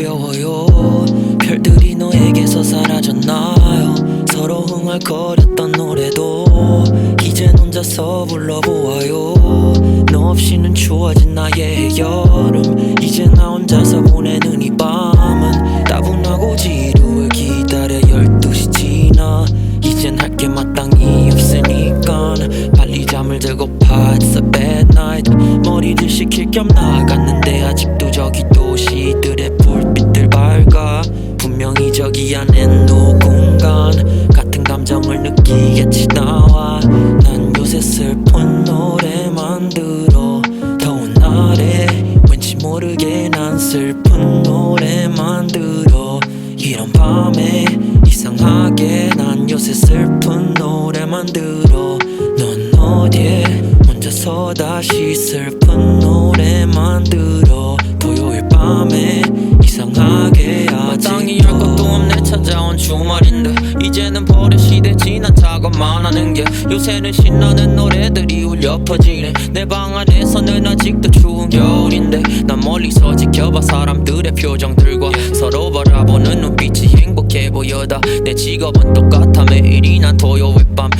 가벼워요. 별들이 너에게서 사라졌나요? 서로 흥얼거렸던 노래도 이젠 혼자서 불러보아요. 너 없이는 추워진 나의 여름. 이제 나 혼자서 보내는 이 밤은 따분하고 지 슬픈 노래만 들어. 이런 밤에 이상하게 난 요새 슬픈 노래만 들어. 넌 어디에 혼자서 다시 슬픈 노래만 들어. 토요일 밤에 이상하게 마땅히 할 것도 없네. 찾아온 주말인데 이제는 버릇이 돼 지난 작업만 하는 게 요새는 신나는 노래들이 울려 퍼지네. 내 방 안에서는 아직도 추운 겨울인데 난 멀리서 지켜봐 사람들의 표정들과 서로 바라보는 눈빛이 행복해 보여다. 내 직업은 똑같아. 매일이 난 토요일 밤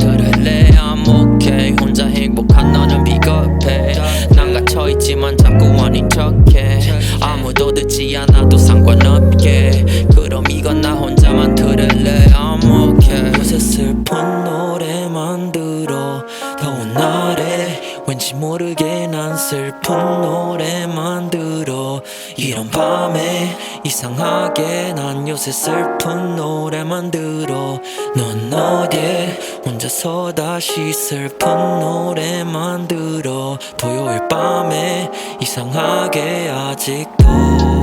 들을래? I'm okay. 혼자 행복한 너 모르게 난 슬픈 노래만 들어. 이런 밤에 이상하게 난 요새 슬픈 노래만 들어. 넌 어디에 혼자서 다시 슬픈 노래만 들어. 토요일 밤에 이상하게 아직도